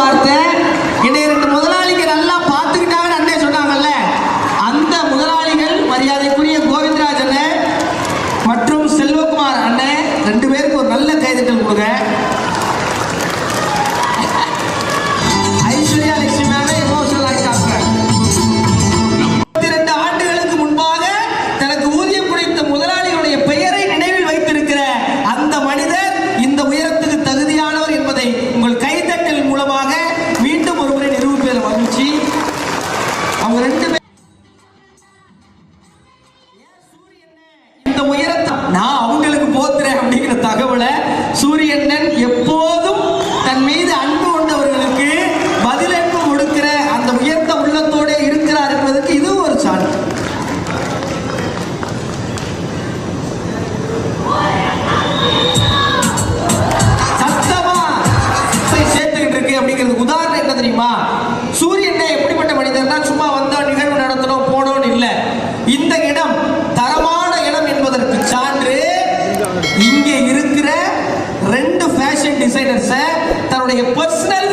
வார்த்தை ரெண்டு இந்த உயரத்தை நான் அவங்களுக்கு போத்துறேன் அப்படிங்கிற தகவலை சூரியண்ணன் எப்போதும் தன் மீது அன்பு கொண்டவர்களுக்கு பதிலன்பு கொடுக்கிற அந்த உயர்ந்த உள்ளத்தோட இருக்கிறார் என்பதற்கு இது ஒரு சான்று. சத்தமா? சேர்த்துக்கிட்டு இருக்கு உதாரணம் என்ன தெரியுமா? இந்த இடம் தரமான இடம் என்பதற்கு சான்று இங்கே இருக்கிற ரெண்டு ஃபேஷன் டிசைனர்ஸை தன்னுடைய பர்சனல்